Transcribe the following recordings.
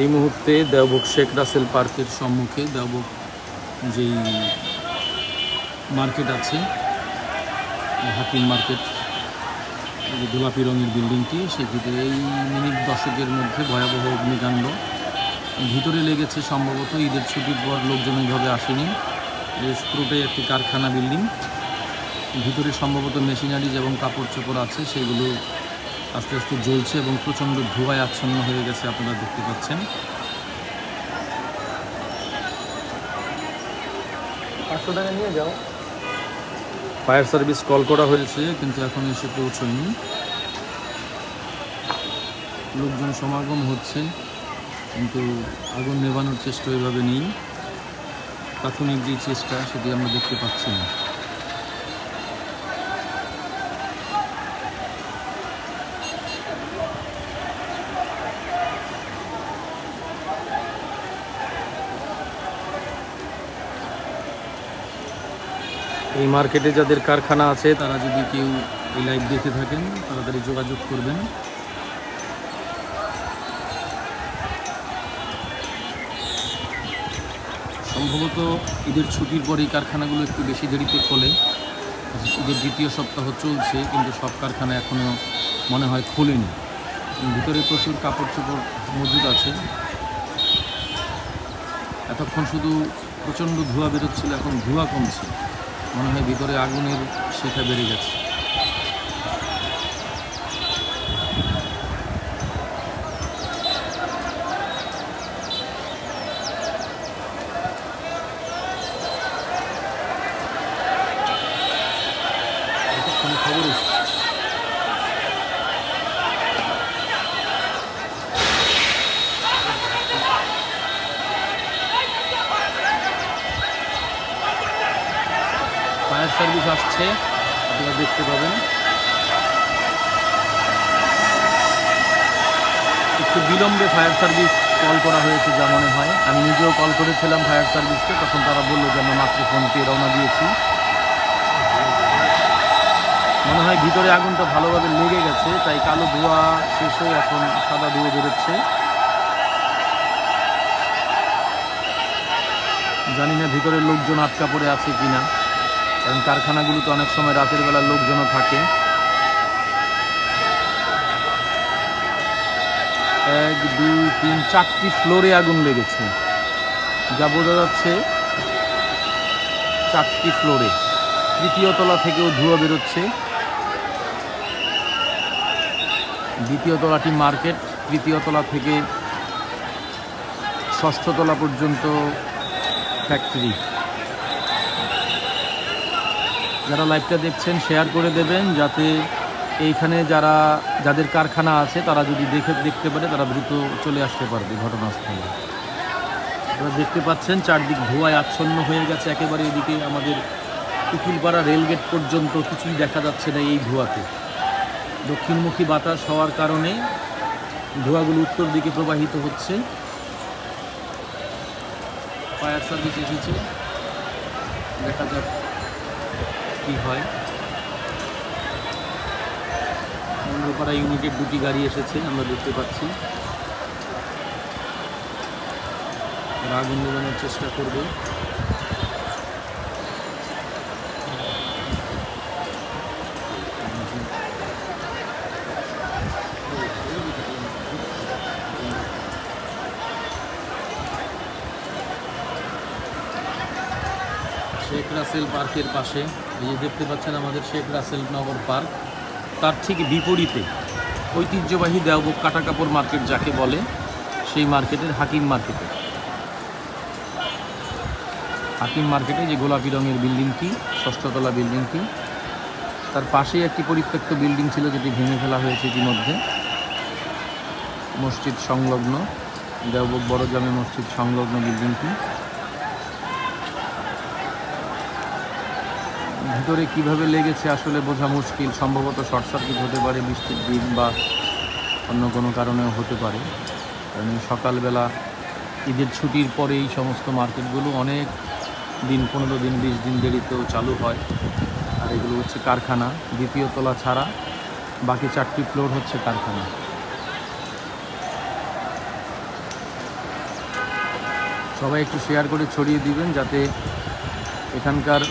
এই মুহূর্তে দেওবক শেখ রাসেল পার্কের সম্মুখে দেওবক যেই মার্কেট আছে হাকিম মার্কেট যে গোলাপি রঙের বিল্ডিংটি, সেটিতে এই মিনিট দশকের মধ্যে ভয়াবহ অগ্নিকাণ্ড। ভিতরে লেগেছে সম্ভবত ঈদের ছুটির পর লোকজন এইভাবে আসেনি। পুরোটাই একটি কারখানা বিল্ডিং। ভিতরে সম্ভবত মেশিনারিজ এবং কাপড় চোপড় আছে, সেগুলো আস্তে আস্তে জ্বলছে এবং প্রচণ্ড ধোঁয়ায় আচ্ছন্ন হয়ে গেছে আপনারা দেখতে পাচ্ছেন। পাঁচশো টাকা নিয়ে যাও। ফায়ার সার্ভিস কল করা হয়েছে কিন্তু এখন এসে পৌঁছয়নি। লোকজন সমাগম হচ্ছে কিন্তু আগুন নেভানোর চেষ্টা ওইভাবে নেই। প্রাথমিক যে চেষ্টা সেটি আমরা দেখতে পাচ্ছি না। এই মার্কেটে যাদের কারখানা আছে, তারা যদি কেউ এই লাইভ দেখে থাকেন, তাড়াতাড়ি যোগাযোগ করবেন। সম্ভবত ঈদের ছুটির পর এই কারখানাগুলো একটু বেশি দেরিতে খোলে। ঈদের দ্বিতীয় সপ্তাহ চলছে, কিন্তু সব কারখানা এখনও মনে হয় খোলেনি। ভিতরে প্রচুর কাপড় চোপড় মজুদ আছে। এতক্ষণ শুধু প্রচণ্ড ধোঁয়া বেরোচ্ছিল, এখন ধোঁয়া কমছে। মনে হয় ভিতরে আগুনের শেখা বেড়ে গেছে এতক্ষণে খবর এসেছে। ফায়ার সার্ভিস আসছে আপনারা দেখতে পাবেন একটু বিলম্বে ফায়ার সার্ভিস কল করা হয়েছে যা মনে হয়। আমি নিজেও কল করেছিলাম ফায়ার সার্ভিসকে তখন তারা বলল যে আমরা মাত্র ফোন পেয়ে রওনা দিয়েছি। মনে হয় ভিতরে আগুনটা ভালোভাবে লেগে গেছে, তাই কালো ধোঁয়া শেষ হয়ে এখন সাদা ধুয়ে বেরোচ্ছে। জানি না ভিতরে লোকজন আটকা পড়ে আছে কিনা, কারণ কারখানাগুলোতে অনেক সময় রাতের বেলা লোকজনও থাকে। এক, দুই, তিন, চারটি ফ্লোরে আগুন লেগেছে। যা বোঝা যাচ্ছে চারটি ফ্লোরে। তৃতীয় তলা থেকেও ধোঁয়া বেরোচ্ছে। দ্বিতীয় তলাটি মার্কেট। তৃতীয় তলা থেকে ষষ্ঠ তলা পর্যন্ত ফ্যাক্টরি। যারা লাইভটা দেখছেন, শেয়ার করে দেবেন যাতে এইখানে যারা, যাদের কারখানা আছে, তারা যদি দেখে, দেখতে পারে, তারা দ্রুত চলে আসতে পারবে ঘটনাস্থলে। আপনারা দেখতে পাচ্ছেন, চারদিক ধোঁয়ায় আচ্ছন্ন হয়ে গেছে, একেবারে এদিকে আমাদের উকিলপাড়া রেলগেট পর্যন্ত কিছুই দেখা যাচ্ছে না এই ধোঁয়াতে। দক্ষিণমুখী বাতাস হওয়ার কারণে ধোঁয়াগুলো উত্তর দিকে প্রবাহিত হচ্ছে। ফায়ার সার্ভিস এসেছে। দেখা যাক কি হয়। মন্ডলপাড়া ইউনিটের দুটি গাড়ি এসেছে, আমরা দেখতে পাচ্ছি। আগুন নেবানোর চেষ্টা করবে। শেখ রাসেল পার্কের পাশে, এই যে দেখতে পাচ্ছেন আমাদের শেখ রাসেল নগর পার্ক। তার ঠিক বিপরীতে ঐতিহ্যবাহী দেওবক কাটা কাপড় মার্কেট যাকে বলে, সেই মার্কেটের হাকিম মার্কেটে। হাকিম মার্কেটে যে গোলাপি রঙের বিল্ডিংটি ষষ্ঠতলা বিল্ডিংটি তার পাশেই একটি পরিত্যক্ত বিল্ডিং ছিল যেটি ভেঙে ফেলা হয়েছে ইতিমধ্যে। মসজিদ সংলগ্ন, দেওবক বড় জামে মসজিদ সংলগ্ন বিল্ডিংটি ভিতরে কীভাবে লেগেছে আসলে বোঝা মুশকিল, সম্ভবত শর্ট সার্কিট হতে পারে, বৃষ্টির দিন বা অন্য কোনো কারণেও হতে পারে। কারণ সকালবেলা ঈদের ছুটির পরে এই সমস্ত মার্কেটগুলো অনেক দিন, পনেরো দিন, বিশ দিন দেরিতেও চালু হয়। আর এগুলো হচ্ছে কারখানা, দ্বিতীয় তলা ছাড়া বাকি চারটি ফ্লোর হচ্ছে কারখানা। সবাই একটু শেয়ার করে ছড়িয়ে দিবেন যাতে এখানকার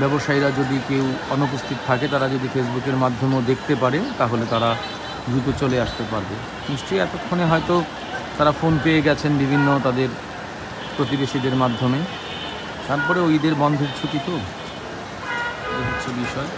ব্যবসায়ীরা যদি কেউ অনুপস্থিত থাকে, তারা যদি ফেসবুকের মাধ্যমেও দেখতে পারে, তাহলে তারা দ্রুত চলে আসতে পারবে। নিশ্চয়ই এতক্ষণে হয়তো তারা ফোন পেয়ে গেছেন বিভিন্ন তাদের প্রতিবেশীদের মাধ্যমে। তারপরে ঈদের বন্ধের ছুটি তো হচ্ছে বিষয়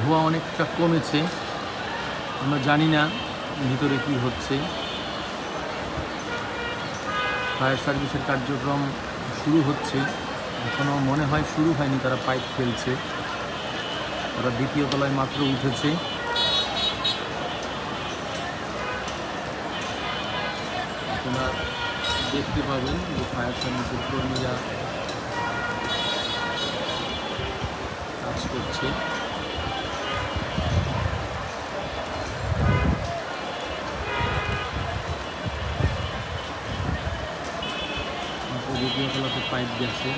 ধোঁয়া অনেকটা কমেছে। আমরা জানি না ভিতরে কি হচ্ছে। ফায়ার সার্ভিসের কার্যক্রম শুরু হচ্ছে। এখনও মনে হয় শুরু হয়নি, তারা পাইপ ফেলছে তারা দ্বিতীয় তলায় মাত্র উঠেছে। আপনারা দেখতে পাবেন যে ফায়ার সার্ভিসের কর্মীরা কাজ করছে। পাইপ গেছে।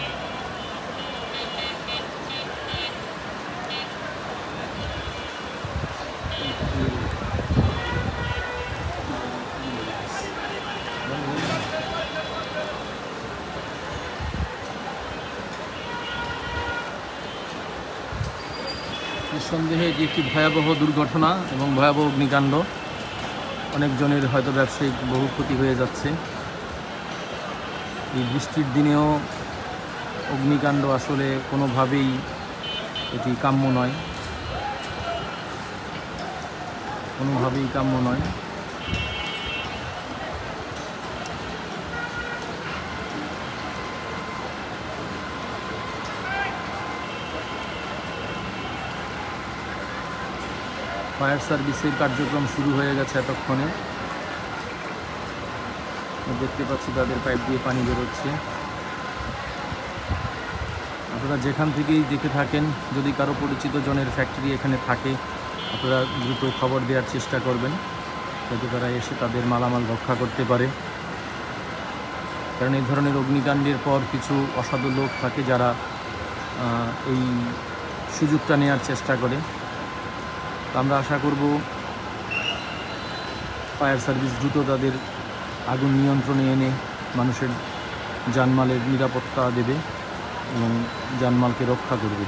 নিঃসন্দেহে এটি একটি ভয়াবহ দুর্ঘটনা এবং ভয়াবহ অগ্নিকাণ্ড। অনেকজনের হয়তো ব্যবসায়িক বহু ক্ষতি হয়ে যাচ্ছে। এই বৃষ্টির দিনেও অগ্নিকাণ্ড আসলে কোনোভাবেই এটি কাম্য নয়। কোনোভাবেই কাম্য নয়। ফায়ার সার্ভিসের কার্যক্রম শুরু হয়ে গেছে এতক্ষণে। দেখতে পাচ্ছি তাদের পাইপ দিয়ে পানি বেরোচ্ছে। আপনারা যেখান থেকেই দেখে থাকেন, যদি কারও পরিচিত জনের ফ্যাক্টরি এখানে থাকে, আপনারা দ্রুত খবর দেওয়ার চেষ্টা করবেন, যাতে তারা এসে তাদের মালামাল রক্ষা করতে পারে। কারণ এই ধরনের অগ্নিকাণ্ডের পর কিছু অসাধু লোক থাকে যারা এই সুযোগটা নেওয়ার চেষ্টা করে। আমরা আশা করব ফায়ার সার্ভিস দ্রুত তাদের আগুন নিয়ন্ত্রণে এনে মানুষের জানমালের নিরাপত্তা দেবে এবং জানমালকে রক্ষা করবে।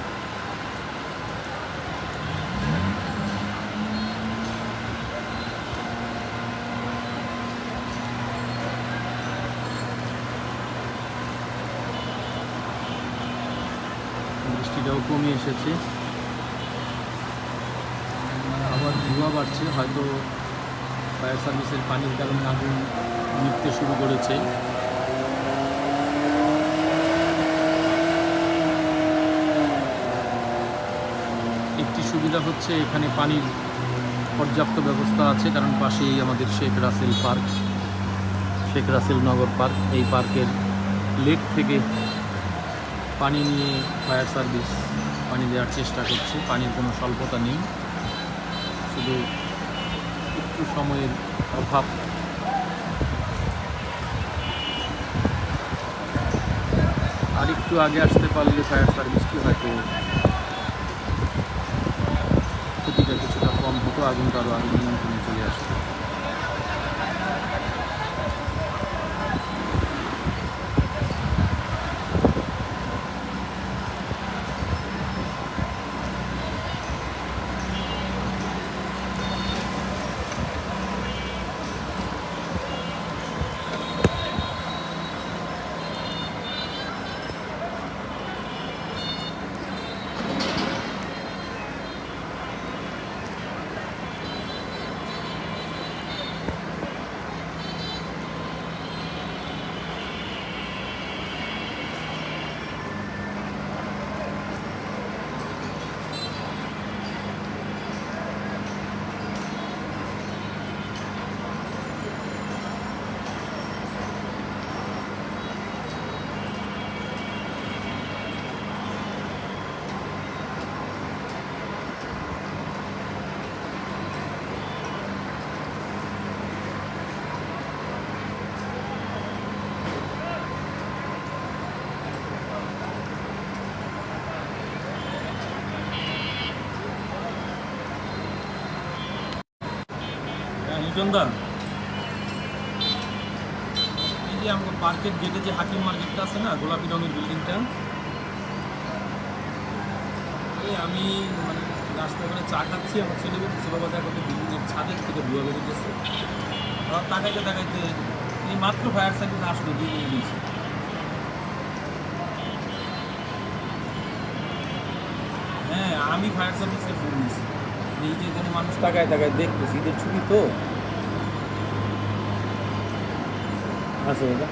বৃষ্টিটাও কমে এসেছে। আবার ধোঁয়া বাড়ছে, হয়তো ফায়ার সার্ভিসের পানির কারণে আগুন নিভতে শুরু করেছে। একটি সুবিধা হচ্ছে এখানে পানির পর্যাপ্ত ব্যবস্থা আছে, কারণ পাশেই আমাদের শেখ রাসেল পার্ক। শেখ রাসেল নগর পার্ক, এই পার্কের লেক থেকে পানি নিয়ে ফায়ার সার্ভিস পানি দেওয়ার চেষ্টা করছে। পানির কোনো স্বল্পতা নেই। শুধু একটু সময়ের অভাব। আর একটু আগে আসতে পারলে ফায়ার সার্ভিসটি হয়তো ক্ষতিটা কিছুটা কম হতো, আগুনটা আরও আগে নিয়ন্ত্রণে চলে আসতো। লিটনদা এই যে আমাকে পার্কের গেটে যে হাকিম মার্কেটটা আছে না, গোলাপি রঙের বিল্ডিংটা এই আমি মানে রাস্তা করে চা খাচ্ছি, আমার ছেলে বলছে বাবা, দেখো বিল্ডিংয়ের ছাদের থেকে ধোয়া বেরোতেছে। আবার তাকাইতে তাকাইতে এই মাত্র ফায়ার সার্ভিস আসলো, দুই দিয়েছে। হ্যাঁ আমি ফায়ার সার্ভিসে ফোন দিয়েছি এই যে এখানে মানুষ তাকায় তাকায় দেখতেছি, ঈদের ছুটি তো। আছে দাদা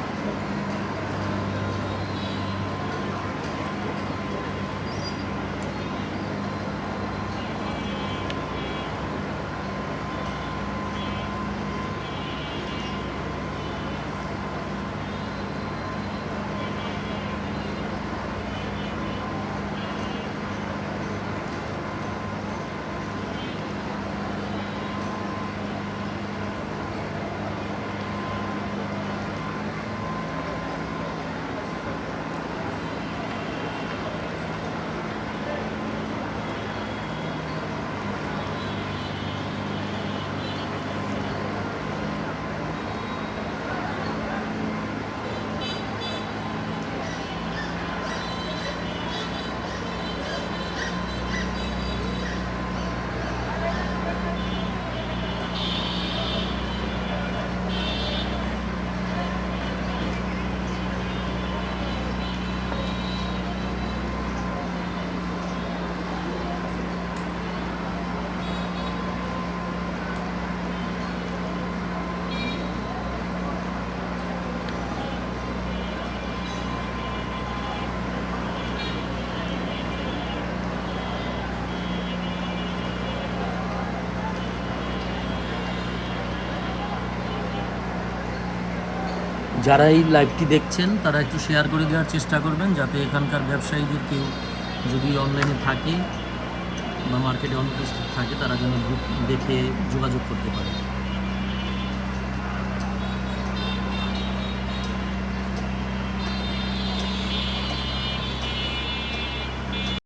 যারা এই লাইভটি দেখছেন, তারা একটু শেয়ার করে দেওয়ার চেষ্টা করবেন, যাতে এখানকার ব্যবসায়ীদের কেউ যদি অনলাইনে থাকে বা মার্কেটে অনুপস্থিত থাকে, তারা যেন দেখে যোগাযোগ করতে পারে।